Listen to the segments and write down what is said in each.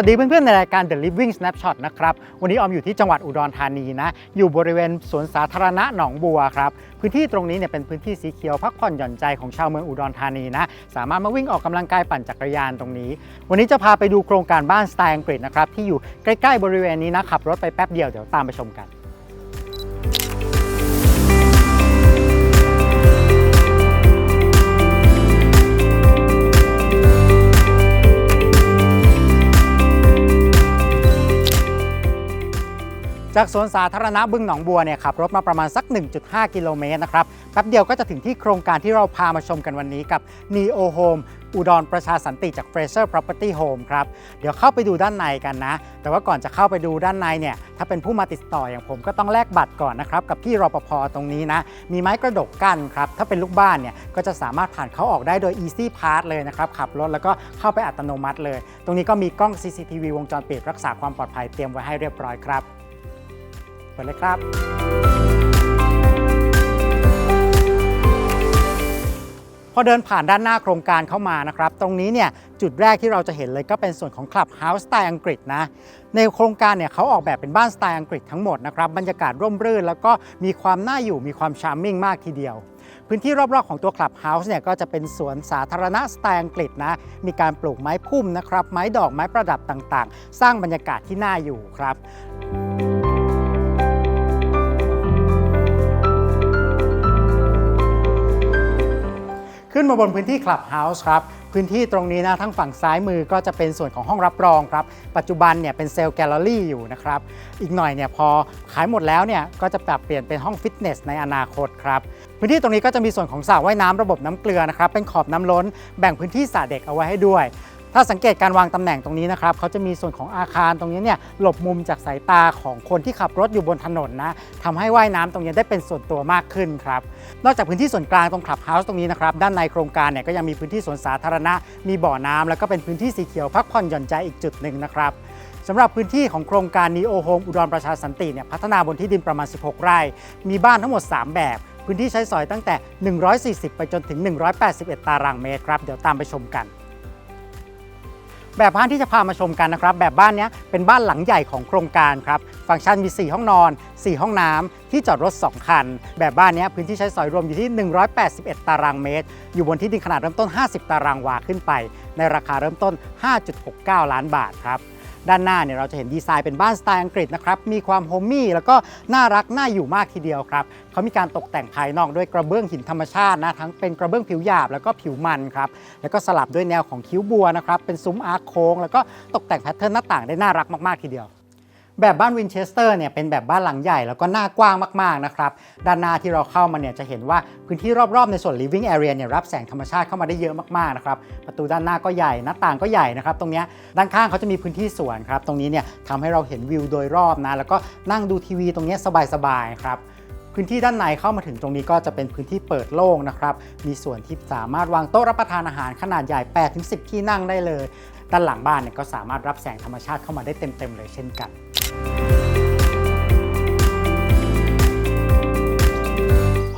วัสดีเพื่อนๆ ในรายการ The Living Snapshot นะครับ วันนี้ออมอยู่ที่จังหวัดอุดรธานีนะ อยู่บริเวณสวนสาธารณะหนองบัวครับ พื้นที่ตรงนี้เนี่ยเป็นพื้นที่สีเขียวพักผ่อนหย่อนใจของชาวเมืองอุดรธานีนะ สามารถมาวิ่งออกกำลังกายปั่นจักรยานตรงนี้ วันนี้จะพาไปดูโครงการบ้านสไตล์อังกฤษนะครับที่อยู่ใกล้ๆบริเวณนี้นะขับรถไปแป๊บเดียวเดี๋ยวตามไปชมกัน จากสวนสาธารณะบึงหนองบัวเนี่ยขับรถมาประมาณสัก 1.5 กิโลเมตรนะครับแป๊บเดียวก็จะถึงที่โครงการที่เราพามาชมกันวันนี้กับ Neo Home อุดรประชาสันติจาก Fraser Property Home ครับ เดี๋ยวเข้าไปดูด้านในกันนะ แต่ว่าก่อนจะเข้าไปดูด้านในเนี่ย ถ้าเป็นผู้มาติดต่ออย่างผมก็ต้องแลกบัตรก่อนนะครับ กับพี่รปภตรงนี้นะ มีไม้กระดกกั้นครับ ถ้าเป็นลูกบ้านเนี่ย ก็จะสามารถผ่านเขาออกได้โดย Easy Pass เลยนะครับ ขับรถแล้วก็เข้าไปอัตโนมัติเลย ตรงนี้ก็มีกล้อง CCTV วงจรปิดรักษาความปลอดภัยเตรียมไว้ให้เรียบร้อยครับ ปิดเลยครับ พอเดินผ่านด้านหน้าโครงการเข้ามานะครับ ตรงนี้เนี่ยจุดแรกที่เราจะเห็นเลยก็เป็นส่วนของ Club House สไตล์อังกฤษนะในโครงการเนี่ยเขาออกแบบเป็นบ้านสไตล์อังกฤษทั้งหมดนะครับบรรยากาศร่มรื่น แล้วก็มีความน่าอยู่มีความชาร์มมิ่งมากทีเดียวพื้นที่รอบๆของตัว Club House เนี่ยก็จะเป็นสวนสาธารณะสไตล์อังกฤษนะ มีการปลูกไม้พุ่มนะครับ ไม้ดอกไม้ประดับต่างๆ สร้างบรรยากาศที่น่าอยู่ครับ ขึ้นมาบนพื้นที่ Clubhouse ครับ พื้นที่ตรงนี้นะทั้งฝั่งซ้ายมือก็จะเป็นส่วนของห้องรับรองครับ ปัจจุบันเนี่ยเป็นเซลล์แกลเลอรี่อยู่นะครับ อีกหน่อยเนี่ยพอขายหมดแล้วเนี่ยก็จะปรับเปลี่ยนเป็นห้องฟิตเนสในอนาคตครับพื้นที่ตรงนี้ก็จะมีส่วนของสระว่ายน้ำระบบน้ำเกลือนะครับเป็นขอบน้ำล้นแบ่งพื้นที่สระเด็กเอาไว้ให้ด้วย ถ้าสังเกตการวางตำแหน่งตรงนี้นะครับเขาจะมีส่วนของอาคารตรงนี้เนี่ยหลบมุมจากสายตาของคนที่ขับรถอยู่บนถนนนะทำให้ว่ายน้ำตรงนี้ได้เป็นส่วนตัวมากขึ้นครับนอกจากพื้นที่ส่วนกลางตรงคลับเฮาส์ตรงนี้นะครับด้านในโครงการเนี่ยก็ยังมีพื้นที่สวนสาธารณะ มีบ่อน้ำแล้วก็เป็นพื้นที่สีเขียวพักผ่อนหย่อนใจอีกจุดหนึ่งนะครับสำหรับพื้นที่ของโครงการนีโอโฮมอุดรประชาสันติเนี่ยพัฒนาบนที่ดินประมาณ 16 ไร่ มีบ้านทั้งหมด 3 แบบพื้นที่ใช้สอยตั้งแต่ 140 ไปจนถึง 181 ตารางเมตรครับ เดี๋ยวตามไปชมกัน แบบบ้านที่จะพามาชมกันนะครับ แบบบ้านนี้เป็นบ้านหลังใหญ่ของโครงการครับ ฟังก์ชันมี 4 ห้องนอน 4 ห้องน้ำที่จอดรถ 2 คัน แบบบ้านนี้พื้นที่ใช้สอยรวมอยู่ที่ 181 ตารางเมตร อยู่บนที่ดินขนาดเริ่มต้น 50 ตารางวาขึ้นไป ในราคาเริ่มต้น 5.69 ล้านบาทครับ ด้านหน้าเนี่ยเราจะเห็นดีไซน์เป็นบ้านสไตล์อังกฤษนะครับมีความโฮมมี่แล้วก็น่ารักน่าอยู่มากทีเดียวครับเขามีการตกแต่งภายนอกด้วยกระเบื้องหินธรรมชาตินะทั้งเป็นกระเบื้องผิวหยาบแล้วก็ผิวมันครับแล้วก็สลับด้วยแนวของคิ้วบัวนะครับเป็นซุ้มอาร์โค้งแล้วก็ตกแต่งแพทเทิร์นหน้าต่างได้น่ารักมากๆทีเดียว แบบบ้านวินเชสเตอร์เนี่ยเป็นแบบบ้านหลังใหญ่แล้วก็หน้ากว้างมากๆนะครับ ด้านหน้าที่เราเข้ามาเนี่ยจะเห็นว่าพื้นที่รอบๆในส่วน living area เนี่ยรับแสงธรรมชาติเข้ามาได้เยอะมากๆนะครับ ประตูด้านหน้าก็ใหญ่หน้าต่างก็ใหญ่นะครับ ตรงนี้ด้านข้างเขาจะมีพื้นที่สวนครับ ตรงนี้เนี่ยทำให้เราเห็นวิวโดยรอบนะ แล้วก็นั่งดูทีวีตรงนี้สบายๆครับพื้นที่ด้านในเข้ามาถึงตรงนี้ก็จะเป็นพื้นที่เปิดโล่งนะครับ มีส่วนที่สามารถวางโต๊ะรับประทานอาหารขนาดใหญ่ 8-10 ที่นั่งได้เลย ด้านหลังบ้านเนี่ยก็สามารถรับแสงธรรมชาติเข้ามาได้เต็มๆเลยเช่นกัน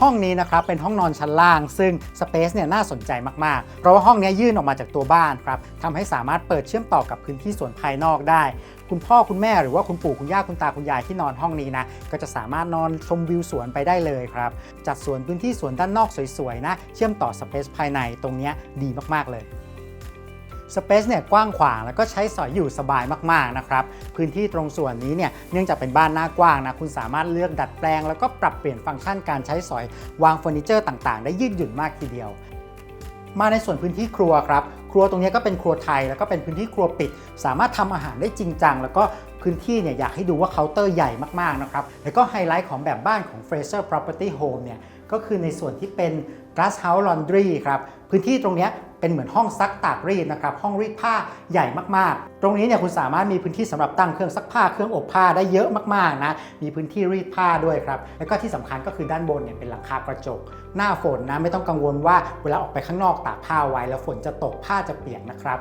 ห้องนี้นะครับเป็นห้องนอนชั้นล่าง ซึ่งสเปซเนี่ยน่าสนใจมากๆ เพราะว่าห้องนี้ยื่นออกมาจากตัวบ้านครับทำให้สามารถเปิดเชื่อมต่อกับพื้นที่ส่วนภายนอกได้ คุณพ่อคุณแม่หรือว่าคุณปู่คุณย่าคุณตาคุณยายที่นอนห้องนี้นะก็จะสามารถนอนชมวิวสวนไปได้เลยครับจัดสวนพื้นที่สวนด้านนอกสวยๆนะ เชื่อมต่อสเปซภายในตรงนี้ดีมากๆเลย สเปซเนี่ยกว้างขวางแล้วก็ใช้สอยอยู่สบายมากๆนะครับ พื้นที่ตรงส่วนนี้เนี่ยเนื่องจากเป็นบ้านหน้ากว้างนะคุณสามารถเลือกดัดแปลง แล้วก็ปรับเปลี่ยนฟังก์ชันการใช้สอยวางเฟอร์นิเจอร์ต่างๆ ได้ยืดหยุ่นมากทีเดียว มาในส่วนพื้นที่ครัวครับครัวตรงนี้ก็เป็นครัวไทยแล้วก็เป็นพื้นที่ครัวปิด สามารถทำอาหารได้จริงจัง แล้วก็ พื้นที่เนี่ยอยากให้ดูว่าเคาน์เตอร์ใหญ่มากๆนะครับ แล้วก็ไฮไลท์ของแบบบ้านของ Fraser Property Home เนี่ยก็คือในส่วนที่เป็น Glass House Laundry ครับพื้นที่ตรงนี้เป็นเหมือนห้องซักตากรีดนะครับห้องรีดผ้าใหญ่มากๆ ตรงนี้เนี่ยคุณสามารถมีพื้นที่สำหรับตั้งเครื่องซักผ้าเครื่องอบผ้าได้เยอะมากๆนะมีพื้นที่รีดผ้าด้วยครับแล้วก็ที่สำคัญก็คือด้านบนเนี่ยเป็นหลังคากระจก หน้าฝนนะไม่ต้องกังวลว่าเวลาออกไปข้างนอกตากผ้าไว้แล้วฝนจะตกผ้าจะเปียกนะครับ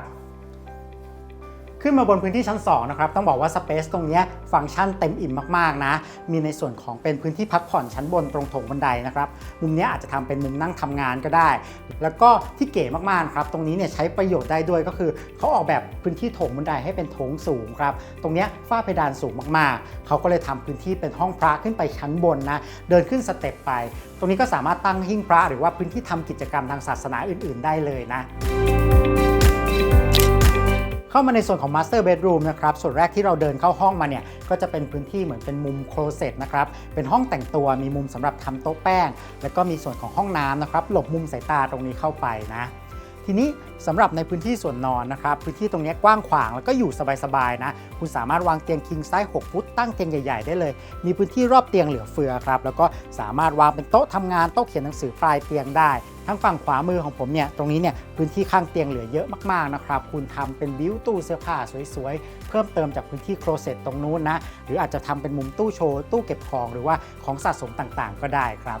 ขึ้นมาบนพื้นที่ชั้น 2 นะครับ ต้องบอกว่าสเปซตรงนี้ฟังก์ชันเต็มอิ่มมากๆนะ มีในส่วนของเป็นพื้นที่พักผ่อนชั้นบนตรงโถงบันไดนะครับ มุมนี้อาจจะทำเป็นมุมนั่งทำงานก็ได้ แล้วก็ที่เก๋มากๆครับ ตรงนี้เนี่ยใช้ประโยชน์ได้ด้วยก็คือเขาออกแบบพื้นที่โถงบันไดให้เป็นโถงสูงครับ ตรงนี้ฝ้าเพดานสูงมากๆ เขาก็เลยทำพื้นที่เป็นห้องพระขึ้นไปชั้นบนนะ เดินขึ้นสเต็ปไป ตรงนี้ก็สามารถตั้งหิ้งพระ หรือว่าพื้นที่ทำกิจกรรมทางศาสนาอื่น ๆ ได้เลยนะ เข้ามาในส่วนของ Master Bedroom นะครับ ส่วนแรกที่เราเดินเข้าห้องมาเนี่ย ก็จะเป็นพื้นที่เหมือนเป็นมุมโคลเซ็ตนะครับ เป็นห้องแต่งตัว มีมุมสำหรับทำโต๊ะแป้ง แล้วก็มีส่วนของห้องน้ำนะครับ หลบมุมสายตาตรงนี้เข้าไปนะ ทีนี้สำหรับในพื้นที่ส่วนนอนนะครับพื้นที่ตรงนี้กว้างขวางแล้วก็อยู่สบายๆนะคุณสามารถวางเตียง king size 6ฟุตตั้งเตียงใหญ่ๆได้เลย มีพื้นที่รอบเตียงเหลือเฟือครับแล้วก็สามารถวางเป็นโต๊ะทำงานโต๊ะเขียนหนังสือปลายเตียงได้ทั้งฝั่งขวามือของผมเนี่ยตรงนี้เนี่ยพื้นที่ข้างเตียงเหลือเยอะมากๆนะครับคุณทำเป็นบิวตู้เสื้อผ้าสวยๆ เพิ่มเติมจากพื้นที่โคลเซ็ตตรงนู้นนะหรืออาจจะทำเป็นมุมตู้โชว์ตู้เก็บของหรือว่าของสะสมต่างๆ ก็ได้ครับ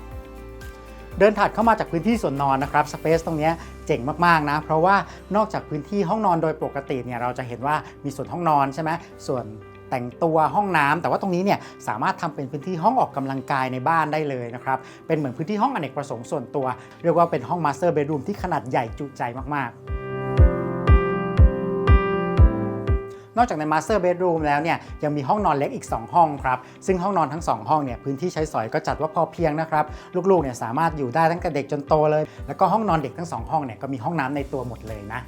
เดินถัดเข้ามาจากพื้นที่ส่วนนอนนะครับสเปซตรงนี้เจ๋งมากๆนะ เพราะว่านอกจากพื้นที่ห้องนอนโดยปกติเนี่ยเราจะเห็นว่ามีส่วนห้องนอนใช่ไหมส่วนแต่งตัวห้องน้ำแต่ว่าตรงนี้เนี่ยสามารถทำเป็นพื้นที่ห้องออกกำลังกายในบ้านได้เลยนะครับ เป็นเหมือนพื้นที่ห้องอเนกประสงค์ส่วนตัว เรียกว่าเป็นห้องมาสเตอร์เบดรูมที่ขนาดใหญ่จุใจมากๆ นอกจากใน Master Bedroom แล้วเนี่ยยังมีห้องนอนเล็กอีก 2 ห้องครับ ซึ่งห้องนอนทั้ง 2 ห้องเนี่ยพื้นที่ใช้สอยก็จัดว่าพอเพียงนะครับ ลูกๆเนี่ยสามารถอยู่ได้ตั้งแต่เด็กจนโตเลย แล้วก็ห้องนอนเด็กทั้ง 2 ห้องเนี่ยก็มีห้องน้ำในตัวหมดเลยนะ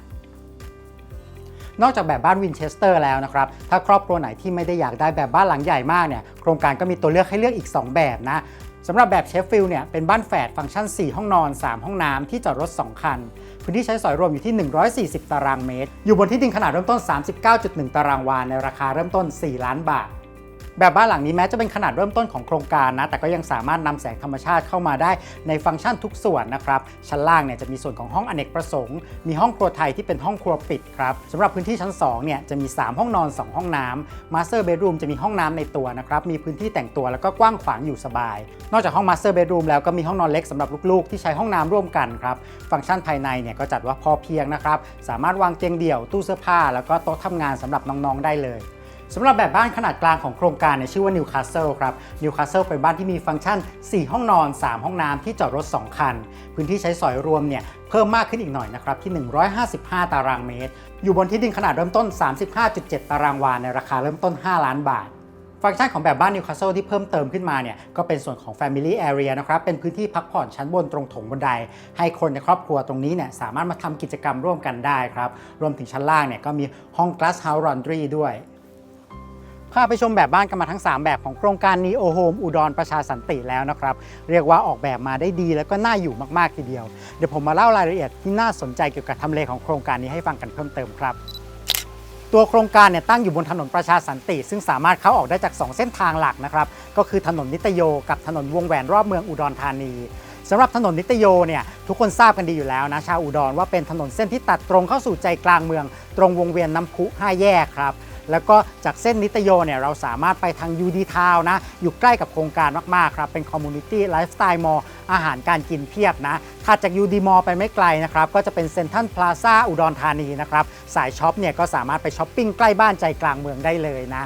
นอกจากแบบบ้านวินเชสเตอร์แล้วนะครับ ถ้าครอบครัวไหนที่ไม่ได้อยากได้แบบบ้านหลังใหญ่มากเนี่ย โครงการก็มีตัวเลือกให้เลือกอีก 2 แบบนะ สำหรับแบบเชฟฟิลด์เนี่ยเป็นบ้านแฝดฟังก์ชัน 4 ห้องนอน 3 ห้องน้ำที่จอดรถ 2 คัน พื้นที่ใช้สอยรวมอยู่ที่ 140 ตารางเมตร อยู่บนที่ดินขนาดเริ่มต้น 39.1 ตารางวาในราคาเริ่มต้น 4 ล้านบาท แบบบ้านหลังนี้แม้จะเป็นขนาดเริ่มต้นของโครงการนะ แต่ก็ยังสามารถนำแสงธรรมชาติเข้ามาได้ในฟังก์ชันทุกส่วนนะครับ ชั้นล่างเนี่ยจะมีส่วนของห้องอเนกประสงค์ มีห้องครัวไทยที่เป็นห้องครัวปิดครับสำหรับพื้นที่ชั้น2เนี่ยจะมี 3 ห้องนอน 2 ห้องน้ำ Master Bedroom จะมีห้องน้ำในตัวนะครับ มีพื้นที่แต่งตัวแล้วก็กว้างขวางอยู่สบาย นอกจากห้อง Master Bedroom แล้วก็มีห้องนอนเล็กสำหรับลูกๆ ที่ใช้ห้องน้ำร่วมกันครับ ฟังก์ชันภายในเนี่ยก็จัดว่าพอเพียงนะครับ สามารถวางเตียงเดี่ยว ตู้เสื้อผ้า แล้วก็โต๊ะทำงานสำหรับน้องๆได้เลย สำหรับแบบบ้านขนาดกลางของโครงการเนี่ยชื่อว่า Newcastle ครับ Newcastle เป็นบ้านที่มีฟังก์ชัน 4 ห้องนอน 3 ห้องน้ำที่จอดรถ 2 คัน พื้นที่ใช้สอยรวมเนี่ยเพิ่มมากขึ้นอีกหน่อยนะครับที่ 155 ตารางเมตร อยู่บนที่ดินขนาดเริ่มต้น 35.7 ตารางวาในราคาเริ่มต้น 5 ล้านบาทฟังก์ชันของแบบบ้าน Newcastle ที่เพิ่มเติมขึ้นมาเนี่ยก็เป็นส่วนของ Family Area นะครับเป็นพื้นที่พักผ่อนชั้นบนตรงถงบันได ให้คนในครอบครัวตรงนี้เนี่ยสามารถมาทำกิจกรรมร่วมกันได้ครับรวมถึงชั้นล่างเนี่ยก็มีห้อง Glass House Laundry ด้วย พาไปชมแบบบ้านกันมาทั้ง 3 แบบของโครงการ Neo Home อุดรประชาสันติแล้วนะครับ เรียกว่าออกแบบมาได้ดีแล้วก็น่าอยู่มาก ๆ ทีเดียว เดี๋ยวผมมาเล่ารายละเอียดที่น่าสนใจเกี่ยวกับทำเลของโครงการนี้ให้ฟังกันเพิ่มเติมครับตัวโครงการเนี่ยตั้งอยู่บนถนนประชาสันติ ซึ่งสามารถเข้าออกได้จาก 2 เส้นทางหลักนะครับ ก็คือถนนนิตโยกับถนนวงแหวนรอบเมืองอุดรธานีสำหรับถนนนิตโยเนี่ยทุกคนทราบกันดีอยู่แล้วนะชาวอุดรว่าเป็นถนนเส้นที่ตัดตรงเข้าสู่ใจกลางเมือง ตรงวงเวียนน้ำพุ5แยกครับ แล้วก็จากเส้นนิตโยเนี่ยเราสามารถไปทางยูดีทาวนะ อยู่ใกล้กับโครงการมาก ๆ ครับ เป็นคอมมูนิตี้ไลฟ์สไตล์มอลอาหารการกินเพียบนะถ้าจากยูดีมอลไปไม่ไกลนะครับ ก็จะเป็นเซ็นทรัลพลาซาอุดรธานีนะครับ สายช็อปเนี่ยก็สามารถไปช้อปปิ้งใกล้บ้านใจกลางเมืองได้เลยนะ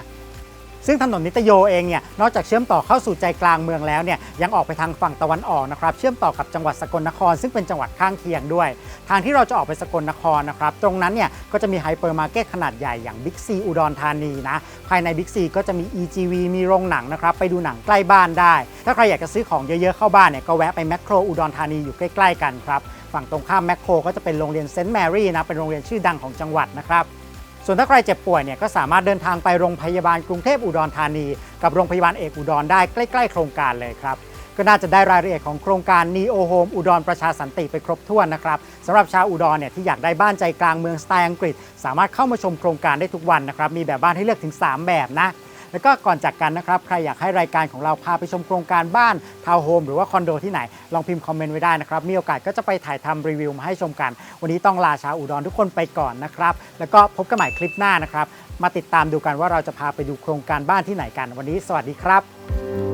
ซึ่งถนนนิตโยเองเนี่ยนอกจากเชื่อมต่อเข้าสู่ใจกลางเมืองแล้วเนี่ยยังออกไปทางฝั่งตะวันออกนะครับเชื่อมต่อกับจังหวัดสกลนคร ซึ่งเป็นจังหวัดข้างเคียงด้วย ทางที่เราจะออกไปสกลนครนะครับตรงนั้นเนี่ยก็จะมีไฮเปอร์มาร์เก็ตขนาดใหญ่อย่างบิ๊กซีอุดรธานีนะภายในบิ๊กซีก็จะมี EGV มีโรงหนังนะครับไปดูหนังใกล้บ้านได้ ถ้าใครอยากจะซื้อของเยอะๆเข้าบ้านเนี่ยก็แวะไปแมคโครอุดรธานีอยู่ใกล้ๆกันครับฝั่งตรงข้ามแมคโครก็จะเป็นโรงเรียนเซนต์แมรี่นะเป็นโรงเรียนชื่อดังของจังหวัดนะครับ ส่วนถ้าใครเจ็บป่วยเนี่ยก็สามารถเดินทางไปโรงพยาบาลกรุงเทพอุดรธานี กับโรงพยาบาลเอกอุดรได้ใกล้ ๆ โครงการเลยครับก็น่าจะได้รายละเอียดของโครงการ Neo Home อุดรประชาสันติไปครบถ้วนนะครับสำหรับชาวอุดรเนี่ยที่อยากได้บ้านใจกลางเมืองสไตล์อังกฤษ สามารถเข้ามาชมโครงการได้ทุกวันนะครับมีแบบบ้านให้เลือกถึง 3 แบบนะ แล้วก็ก่อนจากกันนะครับ ใครอยากให้รายการของเราพาไปชมโครงการบ้านทาวน์โฮมหรือว่าคอนโดที่ไหน ลองพิมพ์คอมเมนต์ไว้ได้นะครับ มีโอกาสก็จะไปถ่ายทำรีวิวมาให้ชมกัน วันนี้ต้องลาชาวอุดรทุกคนไปก่อนนะครับ แล้วก็พบกันใหม่คลิปหน้านะครับ มาติดตามดูกันว่าเราจะพาไปดูโครงการบ้านที่ไหนกัน วันนี้สวัสดีครับ